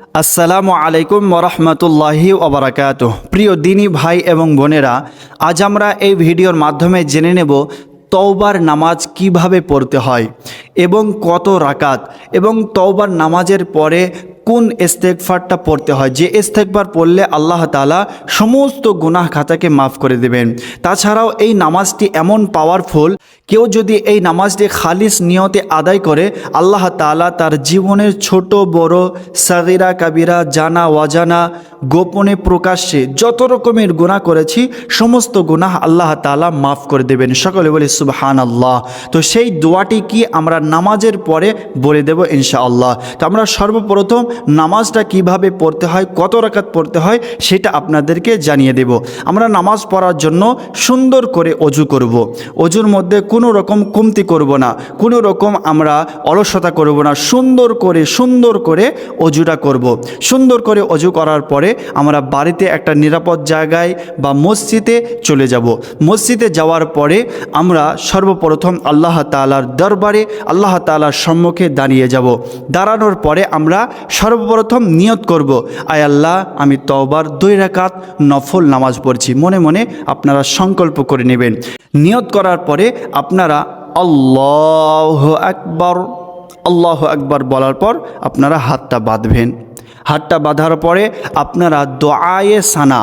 আসসালামু আলাইকুম ওরহমতুল্লাহি ওবরাকাত প্রিয় দিনী ভাই এবং বোনেরা, আজ আমরা এই ভিডিওর মাধ্যমে জেনে নেব তওবার নামাজ কীভাবে পড়তে হয় এবং কত রাকাত এবং তওবার নামাজের পরে কোন ইস্তেকফারটা পড়তে হয়। যে ইস্তেকবার পড়লে আল্লাহ তালা সমস্ত গুনাহ খাতাকে মাফ করে দেবেন। তাছাড়াও এই নামাজটি এমন পাওয়ারফুল কেউ যদি এই নামাজটি খালিস নিয়তে আদায় করে, আল্লাহ তালা তার জীবনের ছোট, বড়, সাগিরা, কাবিরা, জানা ওয়াজানা গোপনে প্রকাশ্যে যত রকমের গুনাহ করেছি, সমস্ত গুনাহ আল্লাহ তালা মাফ করে দেবেন। সকলে বলে সুবহান আল্লাহ তো সেই দোয়াটি কি আমরা নামাজের পরে বলে দেব ইনশাআল্লাহ? তো আমরা সর্বপ্রথম নামাজটা কীভাবে পড়তে হয়, কত রাকাত পড়তে হয়, সেটা আপনাদেরকে জানিয়ে দেব। আমরা নামাজ পড়ার জন্য সুন্দর করে অজু করব। অজুর মধ্যে কোনো রকম কমতি করব না, কোনো রকম আমরা অলসতা করব না, সুন্দর করে সুন্দর করে অজুটা করব। সুন্দর করে অজু করার পরে আমরা বাড়িতে একটা নিরাপদ জায়গায় বা মসজিদে চলে যাব। মসজিদে যাওয়ার পরে আমরা সর্বপ্রথম আল্লাহ তালার দরবারে আল্লাহ তালার সম্মুখে দাঁড়িয়ে যাব। দাঁড়ানোর পরে আমরা সর্বপ্রথম নিয়ত করব, আয় আল্লাহ, আমি তওবার দুই নফল নামাজ পড়ছি। মনে মনে আপনারা সংকল্প করে নেবেন। নিয়ত করার পরে আপনারা আল্লাহ আকবর আল্লাহ আকবর বলার পর আপনারা হাতটা বাঁধবেন। হাতটা বাঁধার পরে আপনারা দোয়ায়ে সানা,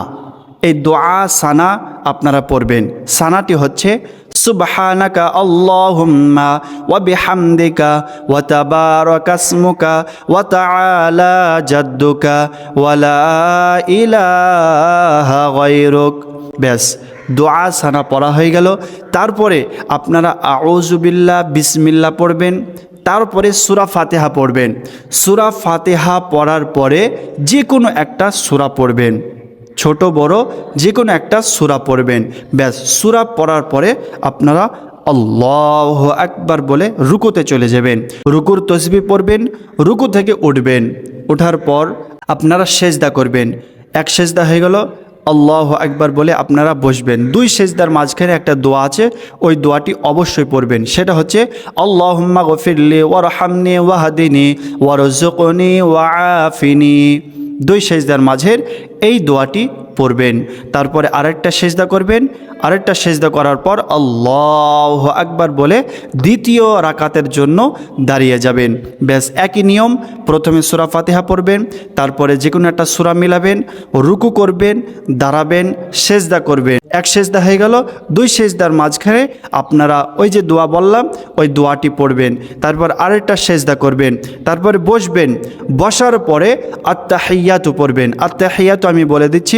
এই দোয়া সানা আপনারা পড়বেন। সানাটি হচ্ছে, সুবহানাকা আল্লাহুম্মা ওয়া বিহামদিকা ওয়া তাবারাকা ইসমুকা ওয়া তাআলা জাদ্দুকা ওয়া লা ইলাহা গায়রুক। ব্যাস, দোয়া সানা পড়া হয়ে গেল। তারপরে আপনারা আউজুবিল্লাহ বিসমিল্লা পড়বেন। তারপরে সুরা ফাতেহা পড়বেন। সুরা ফাতেহা পড়ার পরে যে কোনো একটা সুরা পড়বেন। ছোট, বড় যে কোনো একটা সুরা পড়বেন। ব্যাস, সুরা পড়ার পরে আপনারা আল্লাহ একবার বলে রুকুতে চলে যাবেন। রুকুর তসবি পড়বেন, রুকু থেকে উঠবেন। ওঠার পর আপনারা সেজদা করবেন। এক সেজদা হয়ে গেল আল্লাহ একবার বলে আপনারা বসবেন। দুই সেজদার মাঝখানে একটা দোয়া আছে, ওই দোয়াটি অবশ্যই পড়বেন। সেটা হচ্ছে, আল্লাহম্মা গফিরলি ওয়ারহামনি ওয়াহাদিনি ওয়ারজুকনি ওয়াফিনি দুই সেজদার মাঝের এই দোয়াটি পড়বেন। তারপরে আরেকটা সেজদা করবেন। আরেকটা সেজদা করার পর আল্লাহ আকবার বলে দ্বিতীয় রাকাতের জন্য দাঁড়িয়ে যাবেন। ব্যাস, একই নিয়ম, প্রথমে সুরা ফাতিহা পড়বেন, তারপরে যে কোনো একটা সুরা মিলাবেন, রুকু করবেন, দাঁড়াবেন, সেজদা করবেন। এক সেজদা হয়ে গেল, দুই সেজদার মাঝখানে আপনারা ওই যে দোয়া বললাম, ওই দোয়াটি পড়বেন। তারপর আরেকটা সেজদা করবেন। তারপরে বসবেন। বসার পরে আত্মাহিয়াতু পড়বেন। আত্মাহিয়াতু আমি বলে দিচ্ছি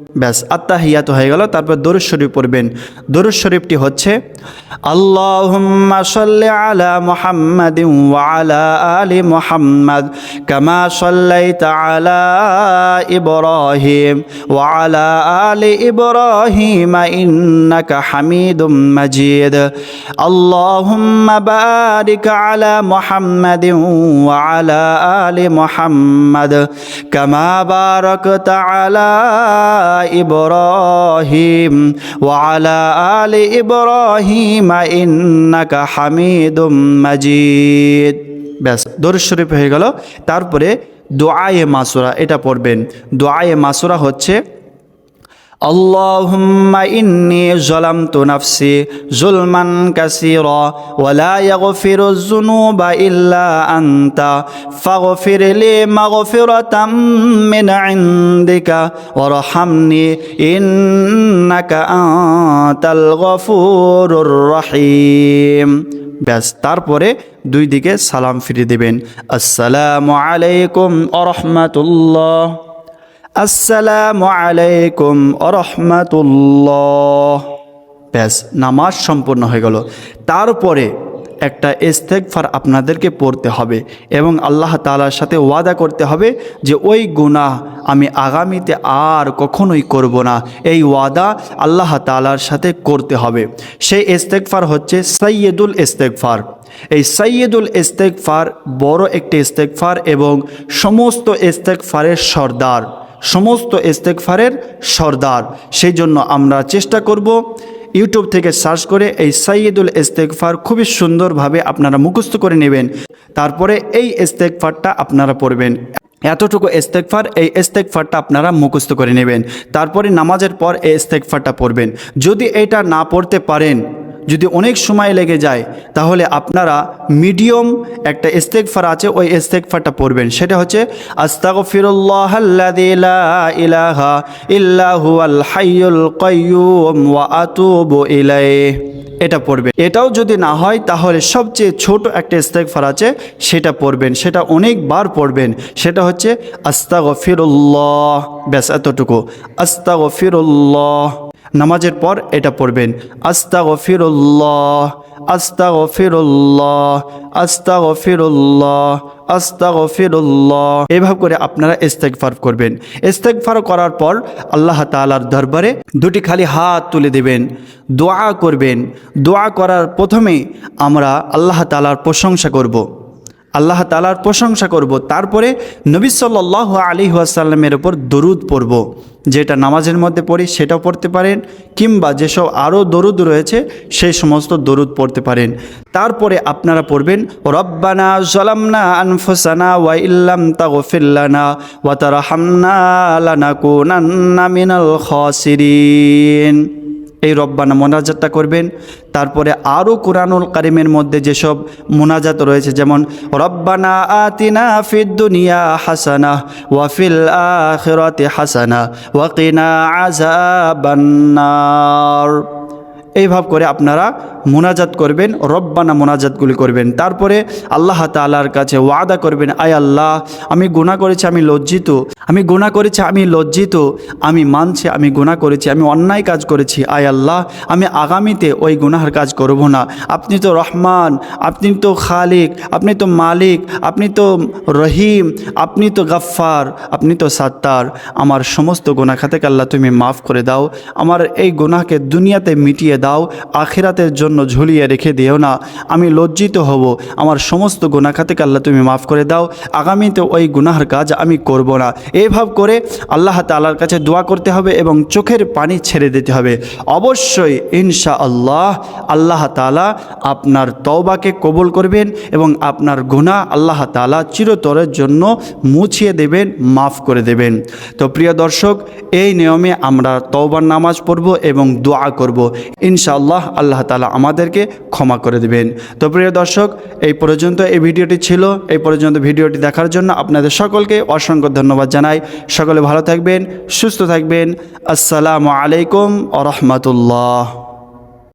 ব্যাস আত্মাহিয়াত হয়ে গেল। তারপর দরুদ শরীফ পড়বেন। দরুদ শরীফটি হচ্ছে, আল্লাহুম্মা সাল্লি আলা মুহাম্মাদিন ওয়া আলা আলি মুহাম্মাদ কামা সাল্লাইতা আলা ইব্রাহিম ওয়া আলা আলি ইব্রাহিম ইন্নাকা হামিদুম মাজিদ। আল্লাহুম্মা বারিক আলা মুহাম্মাদিন ওয়া আলা আলি মুহাম্মাদ কামা বারাকতা আলা ইব্রাহিম ওয়ালা আলি ইব্রাহিম ইন্নাকা হামিদুম মাজিদ। ব্যাস, দরুদ শরীফ হয়ে গেল। তারপরে দোয়ায়ে মাসুরা, এটা পড়বেন। দোয়ায়ে মাসুরা হচ্ছে اللهم إني ظلمت نفسي ظلما كثيرا ولا يغفر الذنوب إلا أنت فاغفر لي مغفرة من عندك وارحمني إنك أنت الغفور الرحيم ব্যাস তারপরে দুই দিকে সালাম ফিরে দেবেন আসসালামু আলাইকুম আরহামাতুল্লাহ আসসালামু আলাইকুম আরহামাতুল্লাহ ব্যাস, নামাজ সম্পূর্ণ হয়ে গেল। তারপরে একটা ইস্তেকফার আপনাদেরকে পড়তে হবে এবং আল্লাহ তালার সাথে ওয়াদা করতে হবে যে ওই গুনাহ আমি আগামীতে আর কখনোই করব না। এই ওয়াদা আল্লাহ তালার সাথে করতে হবে। সেই ইস্তেকফার হচ্ছে সৈয়দুল ইস্তেকফার এই সৈয়দুল ইস্তেকফার বড় একটি ইস্তেকফার এবং সমস্ত ইস্তেকফারের সর্দার। সমস্ত ইস্তেকফারের সর্দার। সেই জন্য আমরা চেষ্টা করব ইউটিউব থেকে সার্চ করে এই সাইয়দুল ইস্তেকফার খুবই সুন্দরভাবে আপনারা মুখস্থ করে নেবেন। তারপরে এই ইস্তেকফারটা আপনারা পড়বেন। এতটুকু ইস্তেকফার এই ইস্তেকফারটা আপনারা মুখস্থ করে নেবেন। তারপরে নামাজের পর এই ইস্তেকফারটা পড়বেন। যদি এটা না পড়তে পারেন যদি অনেক সময় লেগে যায়, তাহলে আপনারা মিডিয়াম একটা ইস্তেকফার আছে, ওই ইস্তেকফারটা পড়বেন। সেটা হচ্ছে এটা পড়বেন। এটাও যদি না হয়, তাহলে সবচেয়ে ছোট একটা ইস্তেকফার আছে, সেটা পড়বেন। সেটা অনেকবার পড়বেন। সেটা হচ্ছে, আস্তাগফিরুল্লাহ। ব্যাস, এতটুকু। আস্তাগফিরুল্লাহ। নামাজের পর এটা পড়বেন। আস্তাগফিরুল্লাহ আস্তাগফিরুল্লাহ আস্তাগফিরুল্লাহ আস্তাগফিরুল্লাহ। এভাবে করে আপনারা ইস্তেগফার করবেন। ইস্তেগফার করার পর আল্লাহ তালার দরবারে দুটি খালি হাত তুলে দেবেন। দোয়া করবেন। দোয়া করার প্রথমে আমরা আল্লাহ তালার প্রশংসা করব। আল্লাহ তালার প্রশংসা করব। তারপরে নবী সাল্লাহ আলী আসাল্লামের ওপর দরুদ পড়ব। যেটা নামাজের মধ্যে পড়ি সেটাও পড়তে পারেন, কিংবা যেসব আরও দরুদ রয়েছে সেই সমস্ত দরুদ পড়তে পারেন। তারপরে আপনারা পড়বেন, রব্বানা জলামনা আনফুসানা ওয়া ইল্লাম তাগফিল্লানা ওয়া তারহামনা লানাকুনান্না মিনাল খাসিরিন। এই রব্বানা মোনাজাতটা করবেন। তারপরে আরও কোরআনুল কারিমের মধ্যে যেসব মোনাজাত রয়েছে, যেমন, রব্বানা আতিনা ফিদ্দুনিয়া হাসানা ওয়াফিল আখিরাতি হাসানা ওয়াকিনা আযাবান্নার এইভাবে করে আপনারা মোনাজাত করবেন, রব্বানা মোনাজাতগুলি করবেন। তারপরে আল্লাহ তালার কাছে ওয়াদা করবেন, আয় আল্লাহ, আমি গুণা করেছি, আমি লজ্জিত। আমি গুণা করেছি, আমি লজ্জিত। আমি মানছি, আমি গুণা করেছি, আমি অন্যায় কাজ করেছি। আয় আল্লাহ, আমি আগামীতে ওই গুনাহার কাজ করব না। আপনি তো রহমান, আপনি তো খালিক, আপনি তো মালিক, আপনি তো রহিম, আপনি তো গাফফার, আপনি তো সাত্তার। আমার সমস্ত গুণা খাতেকে আল্লাহ তুমি মাফ করে দাও। আমার এই গুনাহকে দুনিয়াতে মিটিয়ে দাও, আখেরাতের জন্য ঝুলিয়ে রেখে দিও না। আমি লজ্জিত হব, আমার সমস্ত গুণা খাতেকে আল্লাহ তুমি মাফ করে দাও। আগামীতে ওই গুনাহার কাজ আমি করব না। এভাব করে আল্লাহ তালার কাছে দোয়া করতে হবে এবং চোখের পানি ছেড়ে দিতে হবে। অবশ্যই ইনশা আল্লাহ আল্লাহ তালা আপনার তওবাকে কবল করবেন এবং আপনার গুনাহ আল্লাহ তালা চিরতরের জন্য মুছিয়ে দেবেন, মাফ করে দেবেন। তো প্রিয় দর্শক, এই নিয়মে আমরা তওবার নামাজ পড়ব এবং দোয়া করব। ইনশাআল্লাহ আল্লাহ তালা আমাদেরকে ক্ষমা করে দেবেন। তো প্রিয় দর্শক, এই পর্যন্ত এই ভিডিওটি ছিল। এই পর্যন্ত ভিডিওটি দেখার জন্য আপনাদের সকলকে অসংখ্য ধন্যবাদ জানাই। সকলে ভালো থাকবেন, সুস্থ থাকবেন। আসসালামু আলাইকুম আ রহমতুল্লাহ।